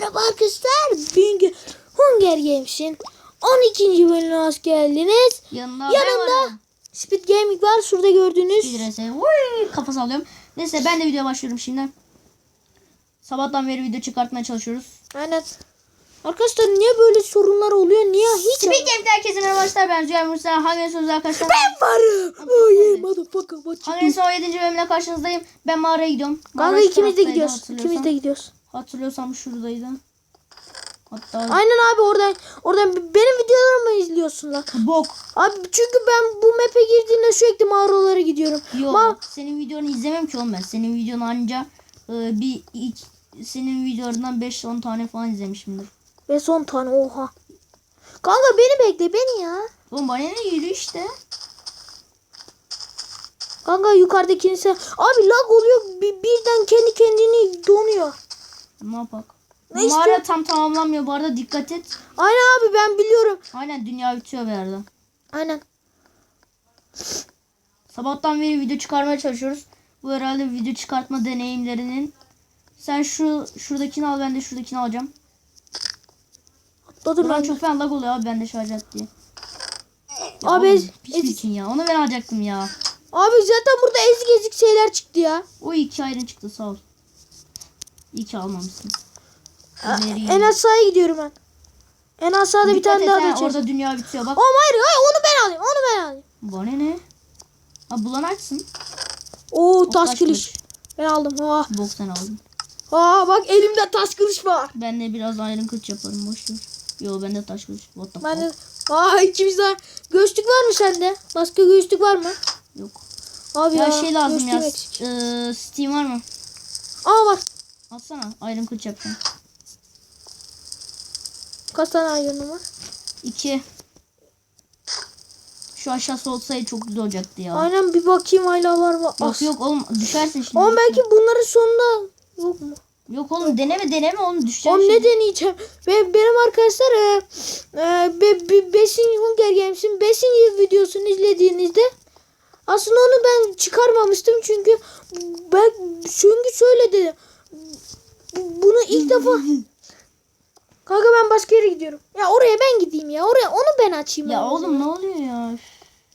Merhaba arkadaşlar. Bugün Hunger Games'in 12. bölümüne hoş geldiniz. Yanında Yanımda Speed Gaming var. Şurada gördüğünüz. Uy, kafa sallıyorum. Neyse ben de videoya başlıyorum şimdi. Sabahtan beri video çıkartmaya çalışıyoruz. Aynen. Arkadaşlar niye böyle sorunlar oluyor? Niye hiç? Speak Game'de herkese merhaba arkadaşlar. Ben Züyer Musa. Hangi sözü arkadaşlar? Ben varım. Oh yeah motherfucker. Hangi do? son 7. bölümle karşınızdayım. Ben mağaraya gidiyorum. Kanka ikimiz de gidiyoruz. İkimiz de gidiyoruz. Hatırlıyorsam şuradaydı. Hatta Aynen abi oradan oradan benim videolarımı izliyorsun lan. bok. Abi çünkü ben bu map'e girdiğimde sürekli mağaralara gidiyorum. Yok Ma- senin videonu izlemem ki oğlum ben. Senin videonu anca e, bir ilk, senin videolarından 5-10 tane falan izlemişimdir. Ve son tane oha. Kanka beni bekle beni ya. Oğlum bana ne yürü işte. Kanka yukarıdakini sen... Abi lag oluyor bir, birden kendi kendini donuyor. Ne yapak? Ne Mağara işte? tam tamamlanmıyor bu arada dikkat et. Aynen abi ben biliyorum. Aynen dünya bitiyor bir yerde. Aynen. Sabahtan beri video çıkarmaya çalışıyoruz. Bu herhalde video çıkartma deneyimlerinin. Sen şu şuradakini al ben de şuradakini alacağım. Atladım Buradan ben. çok fena lag oluyor abi bende şarj et diye. Ya Abi oğlum, pis misin ya? Onu ben alacaktım ya. Abi zaten burada ezik ezik şeyler çıktı ya. O iki ayrın çıktı sağ ol. Ki almamışsın. İleri En aşağıya gidiyorum ben. En aşağıda bir Dikkat tane daha ha, geçeceğiz. Orada dünya bitiyor bak. Oğlum hayır hayır onu ben alayım onu ben alayım. Bana ne? Ha bulan açsın. Oo taş taş kılıç. Ben aldım. Ha. Bok sen aldın. Ha bak elimde taş kılıç var. Ben de biraz ayrın kılıç yaparım boş ver. Yo bende taş kılıç. What the Ben de... fuck? Aa ikimiz de... Göğüslük var mı sende? Başka göğüslük var mı? Yok. Abi Ya, ya, şey lazım ya. eksik. Eee Steam var mı? Aa var. Atsana. Ayrım kılıç yapacağım. Kaç tane ayranım var? İki. Şu aşağısı olsaydı çok güzel olacaktı ya. Aynen bir bakayım hala var mı? Yok yok oğlum düşersin şimdi. Ama belki bunların sonunda yok mu? Yok oğlum deneme deneme oğlum düşeceksin Oğlum şimdi. ne deneyeceğim? Ve benim arkadaşlar e, e, be, be, Besin Hunger Games'in 5. videosunu izlediğinizde aslında onu ben çıkarmamıştım çünkü ben çünkü şöyle dedim. Bu- Bunu ilk defa Kanka ben başka yere gidiyorum. Ya oraya ben gideyim ya. Oraya onu ben açayım. Ya oğlum ne oluyor ya?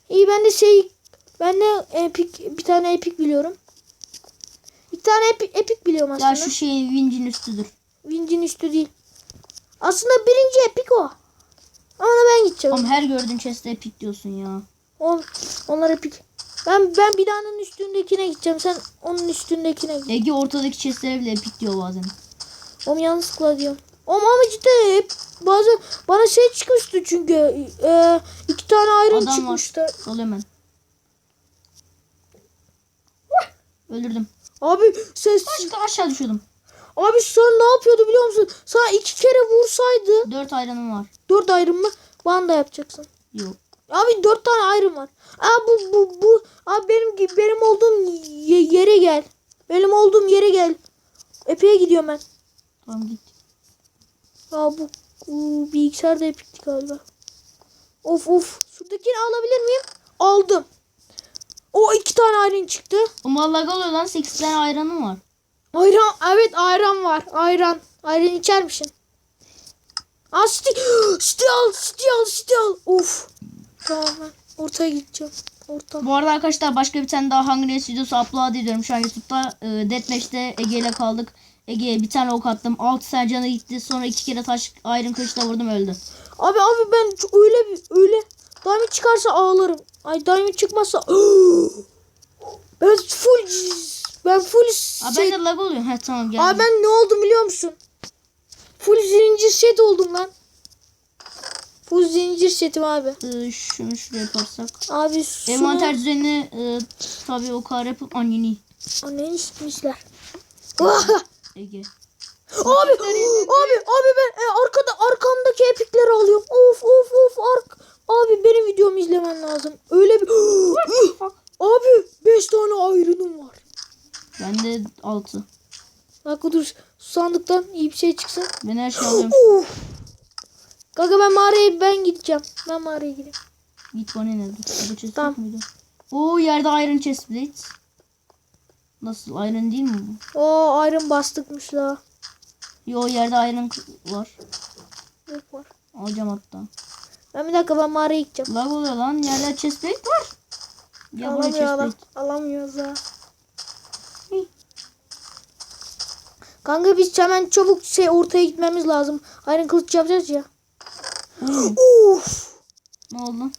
İyi ben de şey ben de epik bir tane epik biliyorum. Bir tane epik, epik biliyorum aslında. Ya şu şeyin vincin üstüdür. Vincin üstü değil. Aslında birinci epik o. Ama ben gideceğim. Oğlum her gördüğün chest'e epic diyorsun ya. On, onlar epik. Ben ben binanın üstündekine gideceğim. Sen onun üstündekine git. Ege ortadaki chest'lere bile epic diyor bazen. Oğlum yanlışlıkla diyorum. Oğlum ama cidden hep bazen bana şey çıkmıştı çünkü e, iki tane ayrım Adam var. çıkmıştı. Sol hemen. Öldürdüm. Abi sen Başka aşağı düşüyordum. abi sen ne yapıyordu biliyor musun? Sana iki kere vursaydı Dört ayranım var. dört ayrım mı? Bana da yapacaksın. Yok. Abi dört tane ayrım var. Aa bu bu bu. Abi benim gibi benim olduğum ye- yere gel. Benim olduğum yere gel. Epey'e gidiyorum ben. Tamam git. Aa bu, bu bilgisayar da epikti galiba. Of of. Şuradakini alabilir miyim? Aldım. O iki tane ayrım çıktı. O vallahi oluyor lan 8 tane ayranım var. Ayran evet ayran var. Ayran. Ayran içer misin? Aa sti al sti al. Of. Tamam ben ortaya gideceğim. Orta. Bu arada arkadaşlar başka bir tane daha Hunger Games videosu upload ediyorum şu an YouTube'da. E, Deathmatch'te Ege ile kaldık. Ege'ye bir tane ok attım. 6 tane canı gitti. Sonra iki kere taş ayrım kılıçla vurdum öldü. Abi abi ben öyle bir öyle diamond çıkarsa ağlarım. Ay diamond çıkmazsa ben full ben full Abi şey, bende lag oluyor. He tamam geldim. Abi ben ne oldum biliyor musun? Full zincir set oldum lan. Full zincir setim abi. E, şunu şuraya yaparsak. Abi su. Envanter düzenini e, tabii o kadar yapıp anneni. Annen istemişler. Ah! Ege. abi abi abi ben e, arkada arkamdaki epikleri alıyorum. Of of of ark. Abi benim videomu izlemen lazım. Öyle bir Abi 5 tane ayrınım var. Bende 6. Bak dur sandıktan iyi bir şey çıksın. Ben her şeyi alıyorum. Kanka ben mağaraya ben gideceğim. Ben mağaraya gireyim. Git bana ne? Bu chest Tamam. muydu? Oo yerde iron chest plate. Nasıl iron değil mi bu? O ayrım bastıkmış la. Yo yerde iron var. Yok var. Alacağım hatta. Ben bir dakika ben mağaraya gideceğim. Lag oluyor lan. Yerde chestplate var. Ya Alamıyor alam. chestplate. Alamıyoruz ha. Kanka biz hemen çabuk şey ortaya gitmemiz lazım. Iron kılıç yapacağız ya. Uf. Ne oldu?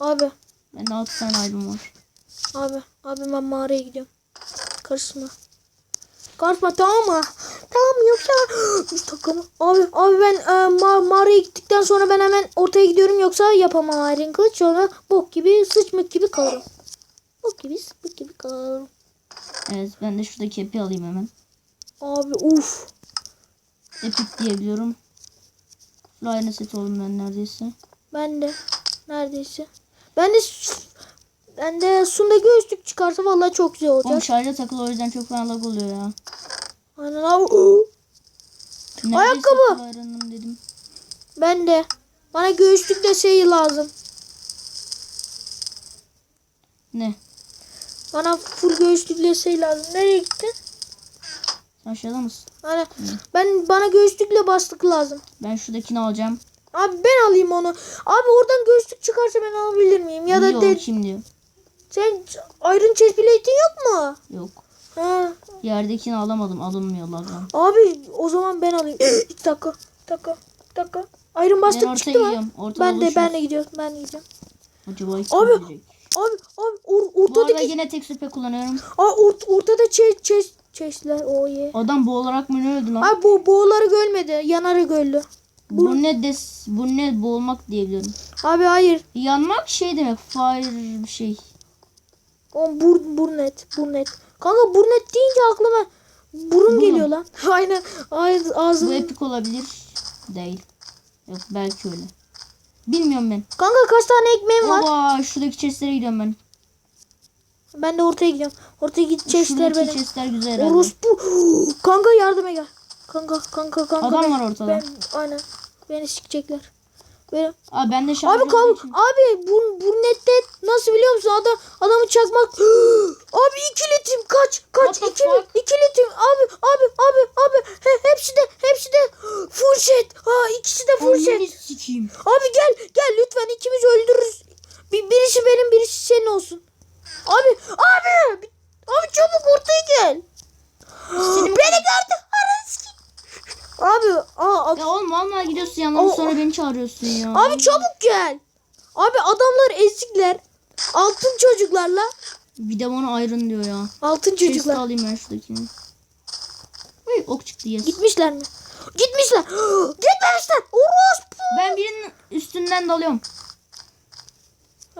Abi. Bende 6 tane iron var. Abi. Abi ben mağaraya gidiyorum. Karışma. Karışma tamam mı? Tamam yoksa Üç dakika mı? Abi, abi ben e, ma- mağaraya gittikten sonra ben hemen ortaya gidiyorum yoksa yapamam Iron kılıç. Sonra bok gibi sıçmık gibi kalırım. Bok gibi sıçmık gibi kalırım. Evet ben de şuradaki epi alayım hemen. Abi uf. Epic diyebiliyorum. Aynı set oldum ben neredeyse. Ben de neredeyse. Ben de ben de Sunda göğüslük çıkarsa vallahi çok güzel olacak. Oğlum şarja takılı o yüzden çok fena lag oluyor ya. Aynen abi. Neredeyse Ayakkabı. dedim. Ben de. Bana göğüslük de şey lazım. Ne? Bana full göğüslükle şey lazım. Nereye gittin? Aşağıda mısın? Hani ben bana göğüslükle bastık lazım. Ben şuradakini alacağım. Abi ben alayım onu. Abi oradan göğüslük çıkarsa ben alabilir miyim? Ya da de, diyor? sen chest plate'in yok mu? Yok. Ha. Yerdekini alamadım. Alınmıyor lagdan. Abi o zaman ben alayım. bir dakika. Bir dakika. Bir dakika. Ben bastık ortaya çıktı mı? Ben de ben de gidiyorum. Ben de gidiyorum. Acaba kim Abi, gelecek? Abi abi or, Bu arada ortadaki yine tek süpe kullanıyorum. Aa, ort, ortada çeş çeş çeşler o ye. Adam boğularak mı ne öldü lan? Abi bu boğuları görmedi. Yanarı gördü. Bu ne des bu ne boğulmak diyebiliyorum. Abi hayır. Yanmak şey demek fire bir şey. O bur, burnet. Burnet. Kanka burnet deyince aklıma burun Burun. geliyor lan. Aynen. Ağız, Bu ağzım. epik olabilir. Değil. Yok belki öyle. Bilmiyorum ben. Kanka kaç tane ekmeğim var? Oba şuradaki chestlere gidiyorum ben. Ben de ortaya gidiyorum. Ortaya git chestler Şuradaki benim. chestler güzel herhalde. Orospu. Kanka yardıma gel. Kanka kanka kanka. Adam ben- var ortada. Ben, aynen. Beni sikecekler. Benim. Abi ben de şarj Abi kav için- abi bu burnette nasıl biliyor musun adam adamı çakmak abi ikiletim kaç kaç the ikili, fuck? ikiletim abi abi abi abi He, hepsi de hepsi de full set ha ikisi de full set abi gel gel lütfen ikimiz öldürürüz Bir, birisi benim birisi senin olsun abi abi bi- abi çabuk ortaya gel beni gördü Ananı sikeyim. abi aa, Ya oğlum vallahi gidiyorsun yanlarına O- sonra beni çağırıyorsun ya. Abi çabuk gel. Abi adamlar ezikler. Altın çocuklarla. Bir de bana iron diyor ya. Altın Chest'i çocuklar. alayım ben şuradakini. Uy, ok çıktı yes. Gitmişler mi? Gitmişler. Gitmemişler. Orospu. Ben birinin üstünden dalıyorum.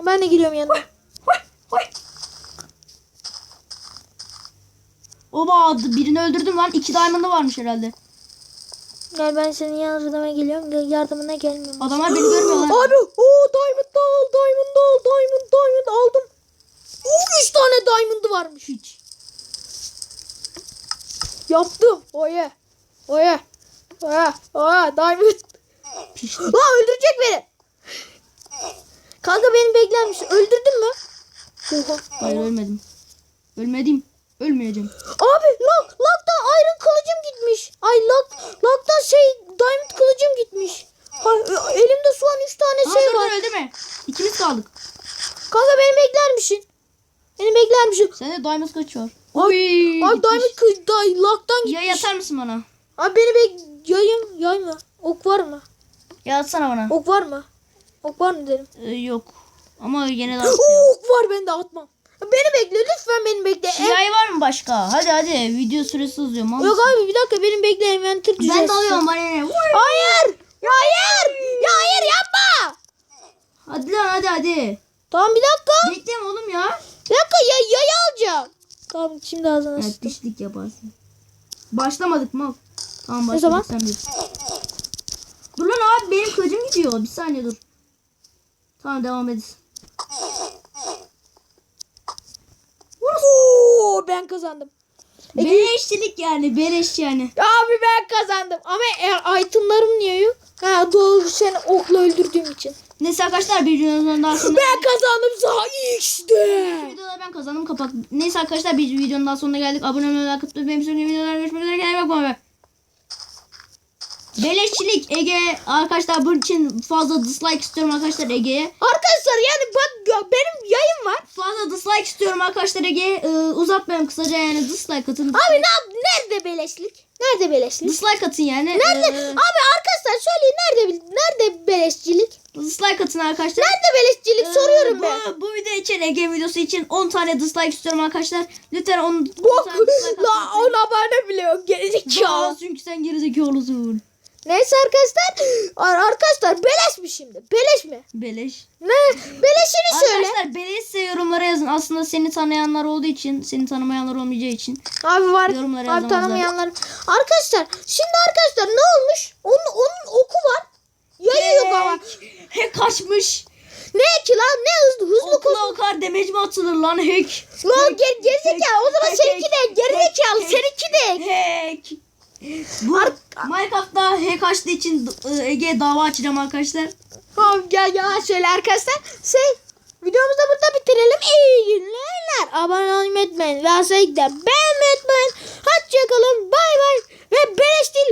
Ben de geliyorum yanına. Oba birini öldürdüm lan. İki diamond'ı varmış herhalde. Gel ben senin yardıma geliyorum. Gel- Yardımına gelmiyorum. Adamlar beni görmüyor lan. Abi o diamond da al. Diamond da al. Diamond diamond aldım. Oo, üç tane diamond'ı varmış. Hiç. Yaptım. Oye. Oye. Oye. Oye. Diamond. Pişti. Lan öldürecek beni. Kanka beni bekler misin? Öldürdün mü? Oha. Hayır ölmedim. Ölmedim. Ölmeyeceğim. Abi lag, lagdan iron kılıcım gitmiş. Ay lag, lagdan şey diamond kılıcım gitmiş. Ha, elimde şu an 3 tane şey dur var. dur öldürme. İkimiz kaldık. Kanka beni bekler misin? Beni bekler misin? Sende diamond kaç var? Uy, Abi diamond kılıç da, Ya gitmiş. yatar mısın bana? Abi beni bek yayın yayma. Ok var mı? Ya atsana bana. Ok var mı? Ok var mı dedim. Ee, yok. Ama yine de ok var ben de atmam. Beni bekle lütfen beni bekle. Ev- var mı başka? Hadi hadi video süresi uzuyor. mal Yok mısın? abi bir dakika benim bekle inventory Ben düzelsin. de alıyorum bana ne? Uy. Hayır. Hayır. Ya hayır yapma. Hadi lan hadi hadi. Tamam bir dakika. Bekleme oğlum ya. Bir dakika ya yayı alacağım. Tamam şimdi ağzına Evet sıçtım. dişlik yaparsın. Başlamadık mal. Tamam zaman? başladık sen bil. Dur lan abi benim kılıcım gidiyor. Bir saniye dur. Tamam devam edin. Oo, ben kazandım. Beleşçilik yani beleş yani. Abi ben kazandım. Ama e, itemlarım niye yok? Ha doğru seni okla öldürdüğüm için. Neyse arkadaşlar bir videonun daha sonra. Ben kazandım sağ işte. Videoda ben kazandım kapak. Neyse arkadaşlar bir videonun daha sonuna geldik. Abone olmayı, like atmayı, benim sonraki videolarda görüşmek üzere. Kendine bakma be. Beleşçilik Ege arkadaşlar bunun için fazla dislike istiyorum arkadaşlar Ege'ye. Arkadaşlar yani bak benim yayın var. Fazla dislike istiyorum arkadaşlar Ege'ye. Ee, uzatmayalım kısaca yani dislike atın. Abi ne yap? Nerede beleşlik? Nerede beleşlik? Dislike atın yani. Nerede? Ee, Abi arkadaşlar söyleyin nerede nerede beleşçilik? dislike atın arkadaşlar. Nerede beleşçilik Ee, soruyorum bu, ben. Bu video için Ege videosu için 10 tane dislike istiyorum arkadaşlar. Lütfen 10 10 Bok dislike la atın. on abone bile yok gerizekalı. çünkü sen gerizekalısın. Neyse arkadaşlar. Ar- Arkadaşlar beleş mi şimdi? Beleş mi? Beleş. Ne? Beleşini söyle. Arkadaşlar beleşse yorumlara yazın. Aslında seni tanıyanlar olduğu için, seni tanımayanlar olmayacağı için. Abi var. Yorumlara Abi tanımayanlar. Arkadaşlar şimdi arkadaşlar ne olmuş? Onun, onun oku var. Yayı yok ama. Hack kaçmış. Ne ki lan? Ne hızlı hızlı koş. Okula okar demec mi atılır lan hack? Lan ger gerizekalı. O zaman Hack, seninki de gerizekalı. Seninki de. Hack. Bu Minecraft'ta hack açtığı için e, Ege'ye dava açacağım arkadaşlar. Tamam gel gel şöyle arkadaşlar. Şey videomuzu da burada bitirelim. İyi günler. Abone olmayı unutmayın. Ve aşağıya beğenmeyi unutmayın. Hoşçakalın. Bay bay. Ve beleş değil